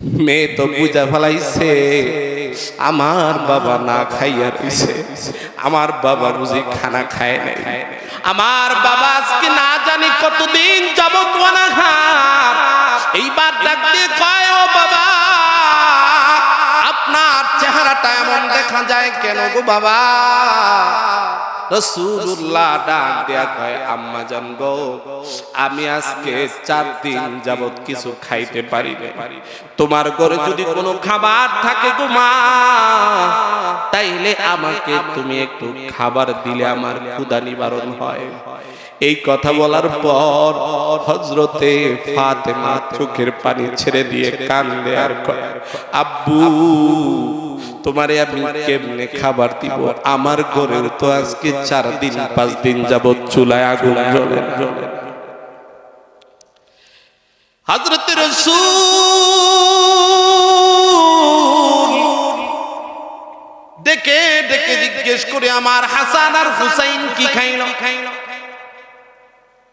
মেয়ে তো বুঝা ফেলাইছে, আমার বাবা না খাইয়া রইছে, আমার বাবা বুঝি খানা খায় নাই। আমার বাবা আজকে না জানি কতদিন যাবত অনাহার, এইবার ডাকতে কয়, ও বাবা, আপনার চেহারাটা এমন দেখা যায় কেন গো বাবা? রসুল্লাহ ডাক দেয়া কয়, আম্মা জান গো, আমি আজকে চার দিন যাবত কিছু খাইতে পারি তোমার ঘরে যদি কোনো খাবার থাকে গো মা, তাইলে আমাকে তুমি একটু খাবার দিলে আমার ক্ষুধা নিবারণ হয়। এই কথা বলার পর হজরতে ফাতেমা চোখের পানি ছেড়ে দিয়ে কান্দে আর কয়, আব্বু তোমারে আমি কেমনে খাবার দিব? আমার ঘরেও তো আজকে চার দিন পাঁচ দিন যাবত চুলায় আগুন জ্বলে হজরত রসুল ডেকে ডেকে জিজ্ঞেস করে আমার হাসান আর হুসাইন কি খাইল খাইল?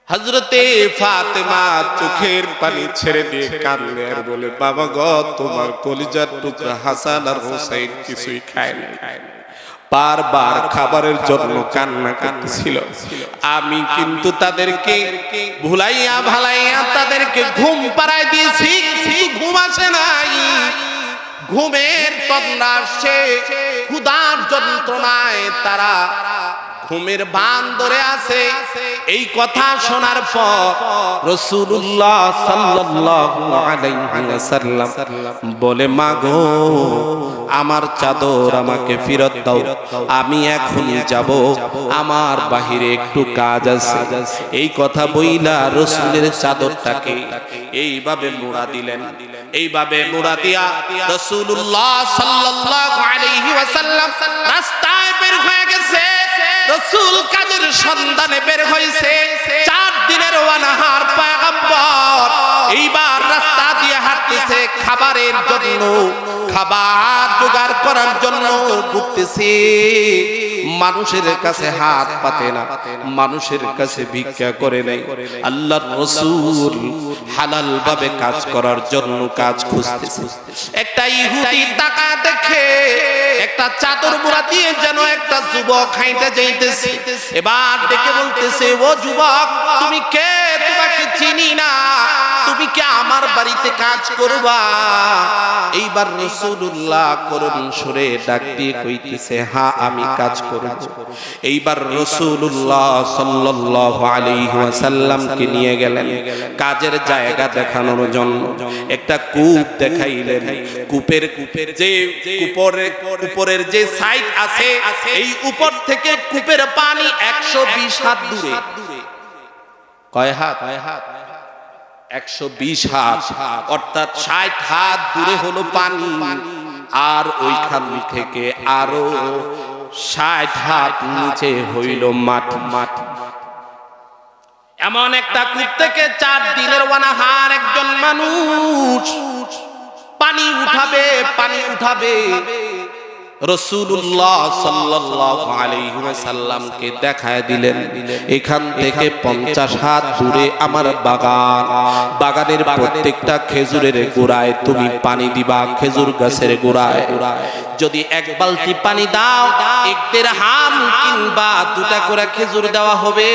হজরতে ফাতেমা চোখের পানি ছেড়ে দিয়ে কাঁদলে আর বলে, বাবা গ, তোমার কলিজার টুকরা হাসান আর হুসাইন কিছুই খায় না বারবার খাবারের জন্য কান্না করতেছিল। আমি কিন্তু তাদেরকে ভুলাইয়া ভালাইয়া তাদেরকে ঘুম পাড়ায় দিয়েছি, ঘুম আসে নাই। ঘুমের তন্দ্রা আসছে, ক্ষুধার যন্ত্রণায় তারা ঘুমের বান ধরে আছে। এই কথা শোনার পর রসুল্লাহ ওয়াসাল্লাম বলে, মাগো, আমার চাদর আমাকে ফেরত দাও, আমি এখন যাব, আমার বাহিরে একটু কাজ আছে। এই কথা বইলা রসুলের চাদরটাকে এইভাবে মোড়া দিলেন। এইভাবে মোড়া দিয়া রসুল্লাহ ওয়াসাল্লাম রাস্তায় বের হয়ে গেছে। রসুল কাদের সন্ধানে বের হয়েছে? চার দিনের ওয়ানাহার পায়গাম্বর। এইবার রাস্তা দিয়ে হাঁটতেছে খাবারের জন্য। খাবার জোগাড় করার জন্য ঘুরতেছে মানুষের কাছে হাত পাতে না। মানুষের কাছে ভিক্ষা করে নাই। আল্লাহর রসুল হালাল ভাবে কাজ করার জন্য কাজ খুঁজতেছে। একটা ইহুদি টাকা দেখে একটা চাদর মুড়া দিয়ে যেন একটা যুবক খাইতে যাইতেছে। এবার ডেকে বলতেছে ও যুবক তুমি কে? তোমাকে চিনি না তুমি কি আমার বাড়িতে কাজ করবা। এইবার রসুল্লাহ করুন সুরে ডাক দিয়ে কইতেছে হ্যাঁ আমি কাজ করব। এইবার রসুল্লাহ সাল্লাল্লাহু আলাইহি ওয়াসাল্লামকে নিয়ে গেলেন। কাজের জায়গা দেখানোর জন্য একটা কূপ দেখাইলেন। কূপের কূপের যে উপরের উপরের যে সাইড আছে, এই উপর থেকে কূপের পানি একশো বিশ হাত দূরে। কয় হাত কয় হাত? ষাট হাত নিচে হইল মাঠ মাঠ এমন একটা কূপ থেকে চার দিনের ওয়ানাহার একজন মানুষ পানি উঠাবে পানি উঠাবে রসুল্লাহ সাল্লাল্লাহু দেখায় দিলেন এখান থেকে পঞ্চাশ হাত দূরে আমার বাগান। বাগানের প্রত্যেকটা খেজুরের গোড়ায় তুমি পানি দিবা খেজুর গাছের গোড়ায়। যদি এক বালতি পানি দাও এক দেড় হাম কিংবা দুটা করে খেজুর দেওয়া হবে।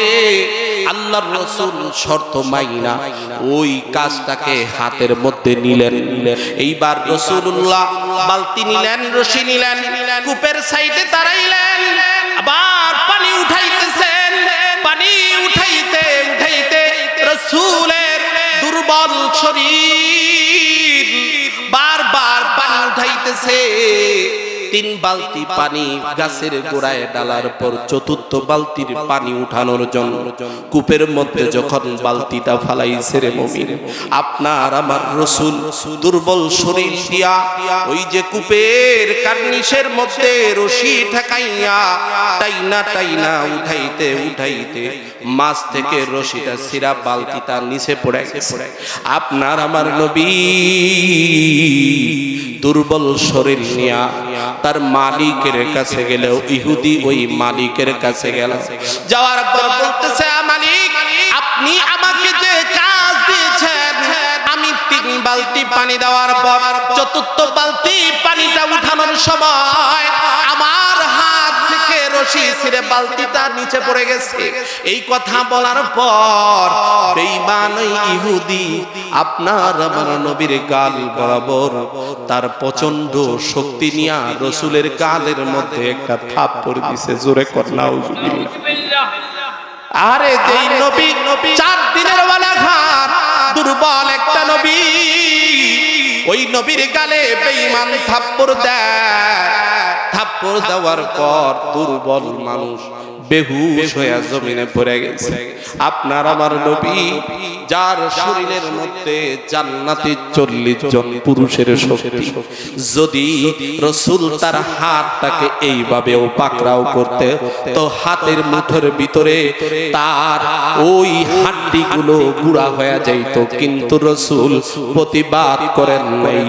আল্লাহর রসুল শর্ত মাইনা। ওই কাজটাকে হাতের মধ্যে নিলেন। এইবার রসুল্লাহ বালতি নিলেন, রশি নিলেন, কূপের সাইডে দাঁড়াইলেন। আবার পানি উঠাইতেছেন। পানি উঠাইতে উঠাইতে রসুলের দুর্বল শরীর বারবার পানি উঠাইতেছে। তিন বালতি পানি গাছের গোড়ায় ডালার পর চতুর্থ বালতির পানি উঠানোর জন্য। কূপের মধ্যে যখন বালতিটা ফালাইছে রে মমিন, আপনার আমার রসুল দুর্বল শরীর দিয়া ওই যে কূপের কার্নিশের মধ্যে রশি ঠেকাইয়া টাইনা টাইনা উঠাইতে উঠাইতে মাছ থেকে রশিটা সিরা বালতিটা নিচে পড়ে গেছে। আপনার আমার নবী দুর্বল শরীর নিয়া তার মালিকের কাছে গেলে ইহুদি ওই মালিকের কাছে গেল। যাওয়ার পর বলতেছে মালিক, আপনি আমাকে যে কাজ দিয়েছেন, আমি তিন বালতি পানি দেওয়ার পর, চতুর্থ বালতি পানিটা উঠানোর সময় আমার হাত থেকে রশি ছিঁড়ে বালতিটা নিচে পড়ে গেছে। এই কথা বলার পর বেঈমান ইহুদি, আপনার আমার নবীর গাল বরাবর তার প্রচণ্ড শক্তি নিয়া রসুলের গালের মধ্যে একটা থাপ্পড় দিছে, জোরে কর, নাউজুবিল্লাহ। আরে যেই নবী, চার দিনের বেলা ঘাট, দুর্বল একটা নবী, ওই নবীর গালে বেঈমান থাপ্পড় দেয়। থাপ্পড় দেওয়ার পর দুর্বল মানুষ বেহুশ হয়ে জমিনে পড়ে গেছে। আপনার আমার নবী যার শরীরের মধ্যে জান্নাতি চল্লিশ জন পুরুষের শক্তি। যদি রসুল তার হাতটাকে এইভাবেও পাকড়াও করতে, তো হাতের মুঠোর ভিতরে তার ওই হাড্ডিগুলো গুড়া হয়ে যাইত। কিন্তু রসুল প্রতিবাদ করেন নাই।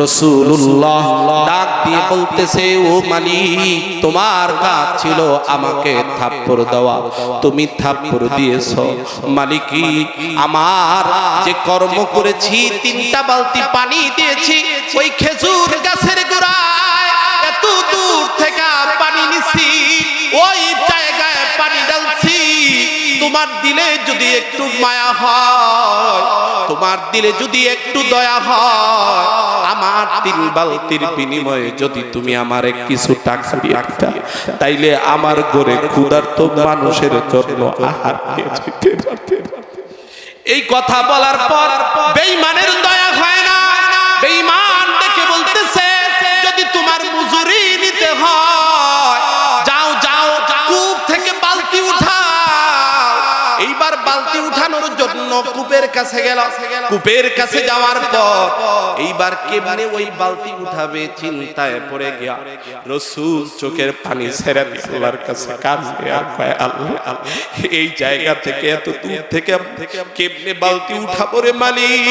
রসুল্লাহ ডাক দিয়ে বলতেছে, ও মালিক, তোমার কাজ ছিল আমাকে থাপ্পড় দেওয়া। তুমি থাপ্পড় দিয়েছ। মালিকি, আমার যে কর্ম করেছি তিনটা বালতি পানি দিয়েছি ওই খেজুর গাছের গোড়ায় এত দূর থেকে পানি নিছি ওই জায়গায় পানি ঢালছি তোমার দিলে যদি একটু মায়া হয় তোমার দিলে যদি একটু দয়া হয় আমার তিন বালতির বিনিময়ে যদি তুমি আমারে কিছু টাকা দিয়ে তাইলে আমার গড়ে ক্ষুধার্ত মানুষের জন্য আহার দিয়ে যেতে পারতে। এই কথা বলার পর বেঈমানের দয়া এইবার বালতি উঠানোর জন্য কূপের কাছে গেল। কূপের কাছে যাওয়ার পর এইবার কেমনে ওই বালতি উঠাবে চিন্তায় পড়ে গিয়া। রসুল চোখের পানি ছেড়ে দিয়ে আল্লাহর কাছে কাঁদবে, আর এই জায়গা থেকে এত দূর থেকে কেমনে বালতি উঠাবো রে মালিক?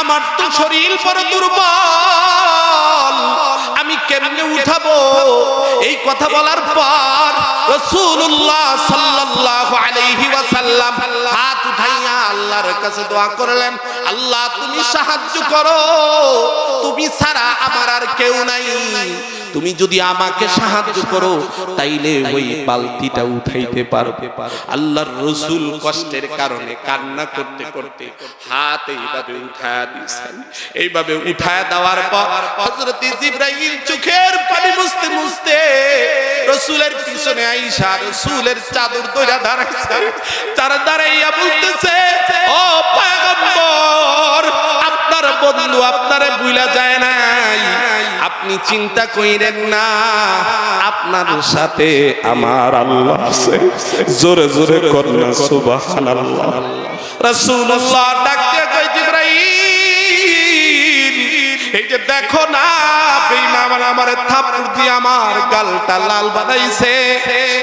আমার তো শরীর বড় দুর্বল। কেমনে উঠাবো? এই কথা বলার পর রসুল্লাহ সাল্লাহ আলাইহি ওয়াসাল্লাম হাত উঠাইয়া আল্লাহর কাছে দোয়া করলেন, আল্লাহ, তুমি সাহায্য করো। তুমি ছাড়া আমার আর কেউ নাই। তুমি যদি আমাকে সাহায্য করো, তাইলে ওই বালতিটা উঠাইতে পারবে আল্লাহর রসুল কষ্টের কারণে কান্না করতে করতে হাত এইভাবে উঠায়া দিয়েছেন। এইভাবে উঠায়া দেওয়ার পর হযরত জিবরাইল চোখের পানি মুছতে মুছতে রসুলের পিছনে আইসা রসুলের চাদর দইরা দাঁড়াইছে। তারা দাঁড়াইয়া বলতেছে, ও পয়গম্বর, আপনার বন্ধু আপনারে ভুলা যায় নাই। আপনি চিন্তা কইরেন না, আপনার সাথে আমার আল্লাহ আছে। জোরে জোরে করনা সুবহানাল্লাহ। রাসূলুল্লাহ ডাকতে কই জিবরাইল, এই যে দেখো না, বেঈমান আমার থাপ্পড় দিয়ে আমার গালটা লাল বানাইছে।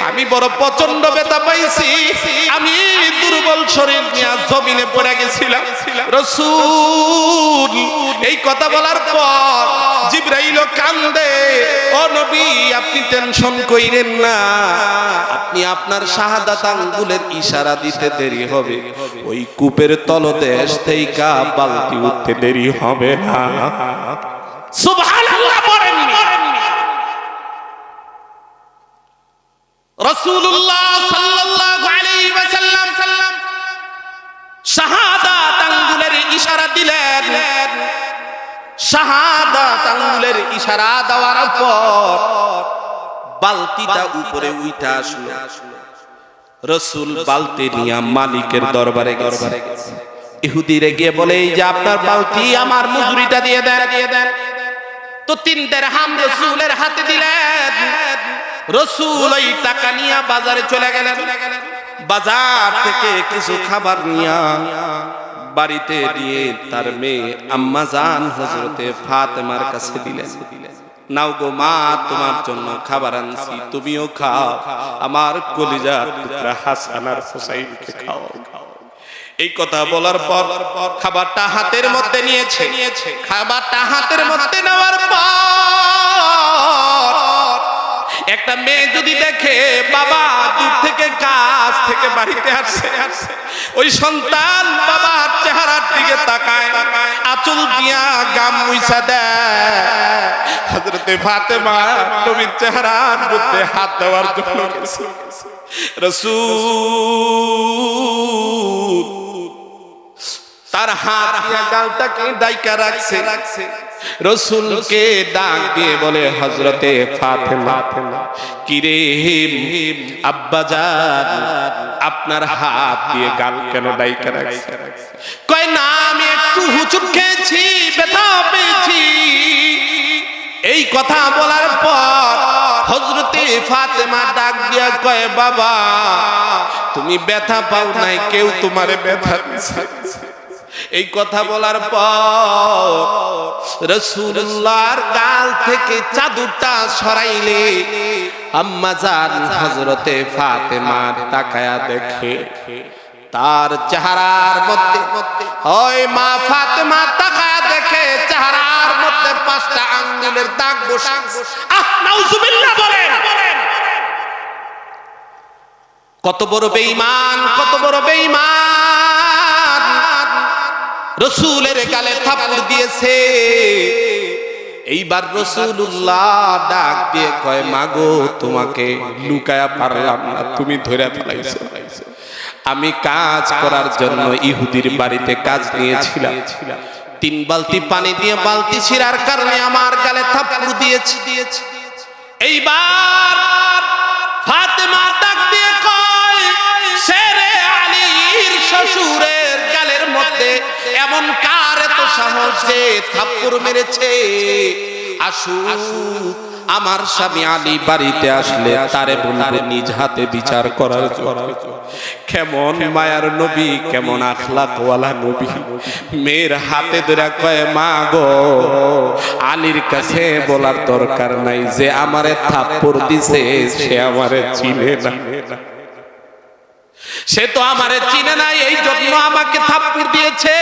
আমি বড় প্রচণ্ড ব্যথা পাইছি। আমি দুর্বল শরীর নিয়ে জমিনে পড়ে গেছিলাম। রসুল, এই কথা বলার পর জিব্রাইল কান্দে, ও নবী, আপনি টেনশন কইরেন না। আপনি আপনার শাহাদাত আঙ্গুলের ইশারা দিতে দেরি হবে। ওই কূপের তলদেশ থেকে বালতি উঠতে দেরি হবে না। সুবহানাল্লাহ। শাহাদাত ইশারা দেওয়ার পর বালতিটা উপরে উইঠা আসলো। রসুল বালতি নিয়ে মালিকের দরবারে দরবারে ইহুদিরে গিয়ে বলে, এই যে আপনার বালতি, আমার মজুরিটা দিয়ে দেন। দিয়ে দেন তো তিন দেড়হাম রসুলের হাতে দিলেন। রসুল ওই টাকা নিয়ে বাজারে চলে গেলেন। বাজার থেকে কিছু খাবার নিয়ে বাড়িতে দিয়ে তার মেয়ে আম্মা জান হজরতে ফাতেমার কাছে দিলেন। নাও গো মা, তোমার জন্য খাবার আনছি, তুমিও খাও। আমার টুকরা খাও। এই কথা বলার পর খাবারটা হাতের মধ্যে নিয়েছে। খাবারটা হাতের মধ্যে নেওয়ার পর একটা মেয়ে যদি দেখে বাবা দূর থেকে কাজ থেকে বাড়িতে আসছে ওই সন্তান দিকে তাকায়, আচল দিয়া গাম মুইসা দেয়। হজরতে ফাতেমা নবীর চেহারার মধ্যে হাত দেওয়ার জন্য। রসূল তার হাত গালটাকে ডাইকা রাখছে। রাখছে রসুলকে ডাক দিয়ে বলে হজরতে ফাতেমা, কিরে আব্বাজান, আপনার হাত দিয়ে গাল কেন ডাইকা রাখছে একটু হুচুট খেয়েছি ব্যথা পেয়েছি। এই কথা বলার পর হজরতে ফাতেমা ডাক দিয়া কয়, বাবা, তুমি ব্যথা পাও নাই, কেউ তোমারে ব্যথা এই কথা বলার পর রসুল্লাহর গাল থেকে চাদরটা সরাইলে আম্মা জান হজরতে ফাতেমা তাকায়া দেখে তার চেহারার মধ্যে। ওই মা ফাতেমা তাকায়া দেখে চেহারার মধ্যে পাঁচটা আঙ্গুলের দাগ বসে আহ নাউজুবিল্লাহ বলেন। কত বড় বেঈমান কত বড় বেঈমান। রসুলের গালে থাপ্পড় দিয়েছে। এইবার রসুল্লাহ ডাক দিয়ে কয় মাগো তোমাকে লুকায়া পারলাম না তুমি ধরে ফেলাইছো। আমি কাজ করার জন্য ইহুদির বাড়িতে কাজ নিয়েছিলাম। তিন বালতি পানি দিয়ে বালতি ছিঁড়ার কারণে আমার গালে থাপ্পড় দিয়েছি। দিয়েছি এইবার ফাতেমা ডাক দিয়ে কয় শেরে আলীর শ্বশুরের গালের মধ্যে এমন কার এত সাহস যে থাপ্পড় মেরেছে? আসুক আমার স্বামী আলী বাড়িতে আসলে তারে বলবে, নিজ হাতে বিচার করার কেমন মায়ার নবী, কেমন আখলাকওয়ালা নবী। মেয়ের হাতে ধরে কয়, মা গো, আলীর কাছে বলার দরকার নাই, যে আমারে থাপ্পড় দিছে, সে আমারে চিনে না। সে তো আমারে চিনে নাই এই জন্য আমাকে থাপ্পড় দিয়েছে।